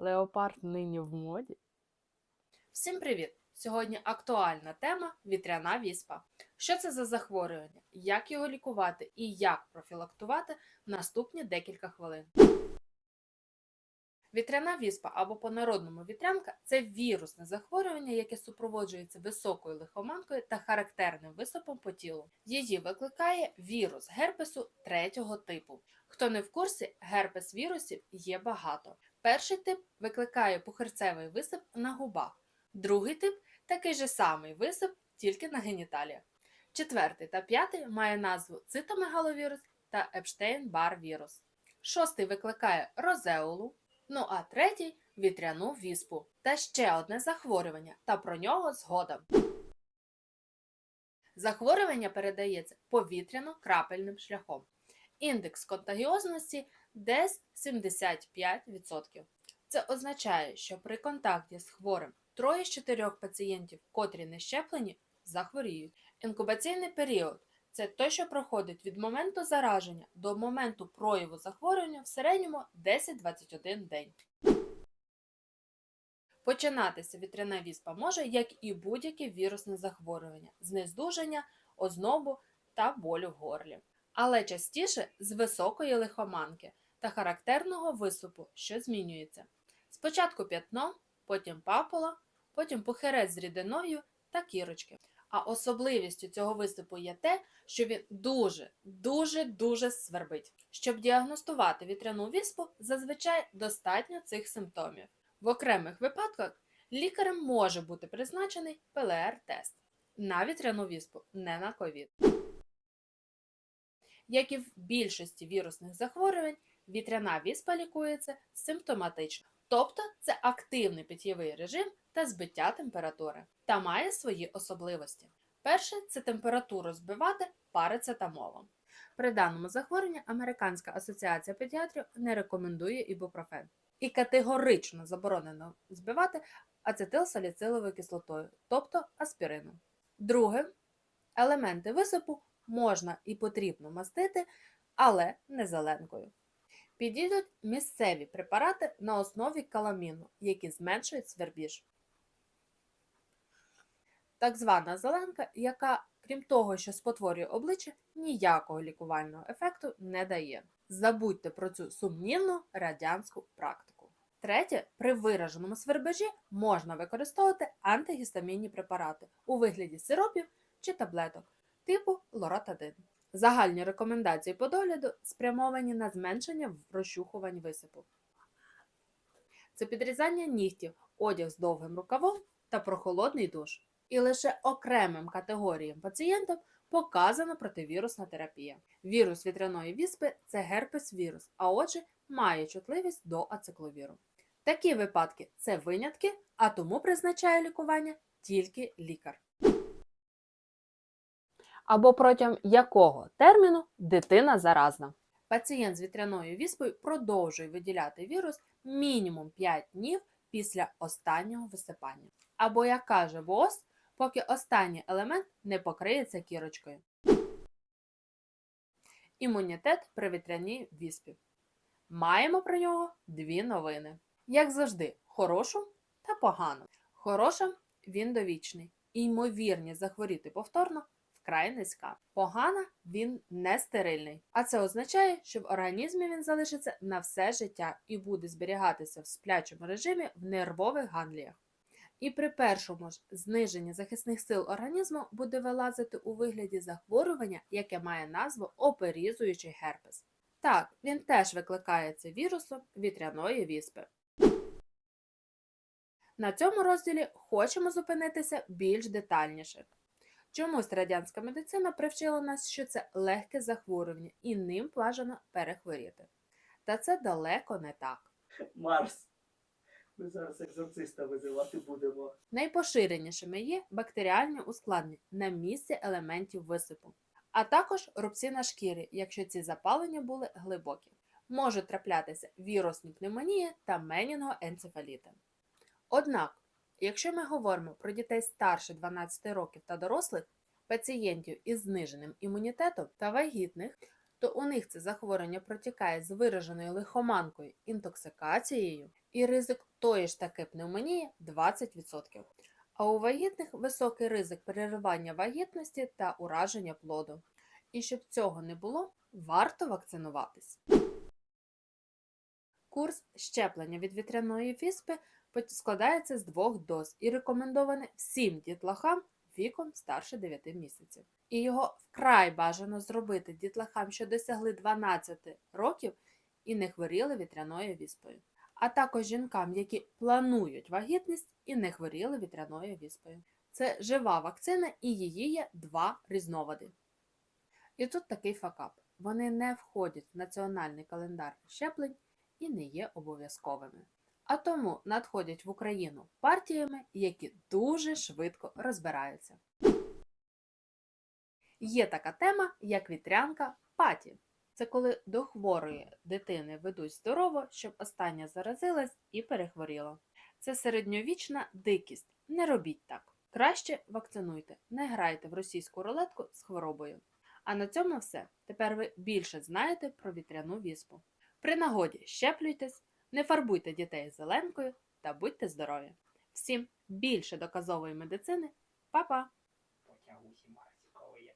Леопард нині в моді. Всім привіт! Сьогодні актуальна тема вітряна віспа. Що це за захворювання, як його лікувати і як профілактувати наступні декілька хвилин. Вітряна віспа або по-народному вітрянка це вірусне захворювання, яке супроводжується високою лихоманкою та характерним висипом по тілу. Її викликає вірус герпесу третього типу. Хто не в курсі, герпес вірусів є багато. Перший тип викликає пухирцевий висип на губах, другий тип такий же самий висип, тільки на геніталіях. Четвертий та п'ятий має назву цитомегаловірус та Епштейн-Бар вірус. Шостий викликає розеолу, ну а третій вітряну віспу. Та ще одне захворювання, та про нього згодом. Захворювання передається повітряно-крапельним шляхом. Індекс контагіозності десь 75%. Це означає, що при контакті з хворим троє з чотирьох пацієнтів, котрі не щеплені, захворіють. Інкубаційний період це той, що проходить від моменту зараження до моменту прояву захворювання в середньому 10-21 день. Починатися вітряна віспа може, як і будь-яке вірусне захворювання, з нездужання, ознобу та болю в горлі. Але частіше з високої лихоманки та характерного висипу, що змінюється. Спочатку п'ятно, потім папула, потім пухирець з рідиною та кірочки. А особливістю цього висипу є те, що він дуже, дуже, дуже свербить. Щоб діагностувати вітряну віспу, зазвичай достатньо цих симптомів. В окремих випадках лікарем може бути призначений ПЛР-тест на вітряну віспу, не на ковід. Як і в більшості вірусних захворювань, вітряна віспа лікується симптоматично, тобто це активний питєвий режим та збиття температури, та має свої особливості. Перше це температуру збивати парацетамолом. При даному захворюванні Американська асоціація педіатрів не рекомендує ібупрофен і категорично заборонено збивати ацетилсаліциловою кислотою, тобто аспірином. Друге, елементи висипу можна і потрібно мастити, але не зеленкою. Підійдуть місцеві препарати на основі каламіну, які зменшують свербіж. Так звана зеленка, яка, крім того, що спотворює обличчя, ніякого лікувального ефекту не дає. Забудьте про цю сумнівну радянську практику. Третє, при вираженому свербежі можна використовувати антигістамінні препарати у вигляді сиропів чи таблеток типу лоратадин. Загальні рекомендації по догляду спрямовані на зменшення розчухувань висипу. Це підрізання нігтів, одяг з довгим рукавом та прохолодний душ. І лише окремим категоріям пацієнтів показана противірусна терапія. Вірус вітряної віспи це герпес-вірус, а отже, має чутливість до ацикловіру. Такі випадки це винятки, а тому призначає лікування тільки лікар. Або протягом якого терміну дитина заразна. Пацієнт з вітряною віспою продовжує виділяти вірус мінімум 5 днів після останнього висипання. Або, як каже ВООЗ, поки останній елемент не покриється кірочкою. Імунітет при вітряній віспі. Маємо про нього дві новини. Як завжди, хорошу та погану. Хороша він довічний. І ймовірність захворіти повторно вкрай низька. Погана він не стерильний. А це означає, що в організмі він залишиться на все життя і буде зберігатися в сплячому режимі в нервових гангліях. І при першому ж зниженні захисних сил організму буде вилазити у вигляді захворювання, яке має назву оперізуючий герпес. Так, він теж викликається вірусом вітряної віспи. На цьому розділі хочемо зупинитися більш детальніше. Чомусь радянська медицина привчила нас, що це легке захворювання і ним бажано перехворіти. Та це далеко не так. Марс. Ми зараз екзорциста визивати будемо. Найпоширенішими є бактеріальні ускладнення на місці елементів висипу, а також рубці на шкірі, якщо ці запалення були глибокі. Можуть траплятися вірусні пневмонії та менінгоенцефаліти. Однак, якщо ми говоримо про дітей старше 12 років та дорослих, пацієнтів із зниженим імунітетом та вагітних, то у них це захворювання протікає з вираженою лихоманкою, інтоксикацією і ризик тої ж таки пневмонії 20%. А у вагітних високий ризик переривання вагітності та ураження плоду. І щоб цього не було, варто вакцинуватись. Курс щеплення від вітряної віспи складається з двох доз і рекомендований всім дітлахам віком старше 9 місяців. І його вкрай бажано зробити дітлахам, що досягли 12 років і не хворіли вітряною віспою, а також жінкам, які планують вагітність і не хворіли вітряною віспою. Це жива вакцина, і її є два різновиди. І тут такий факап: вони не входять в національний календар щеплень і не є обов'язковими. А тому надходять в Україну партіями, які дуже швидко розбираються. Є така тема, як вітрянка паті. Це коли до хворої дитини ведуть здорово, щоб остання заразилась і перехворіла. Це середньовічна дикість. Не робіть так. Краще вакцинуйте, не грайте в російську рулетку з хворобою. А на цьому все. Тепер ви більше знаєте про вітряну віспу. При нагоді щеплюйтесь, не фарбуйте дітей зеленкою та будьте здорові! Всім більше доказової медицини. Па-па! Потягусі марсікової.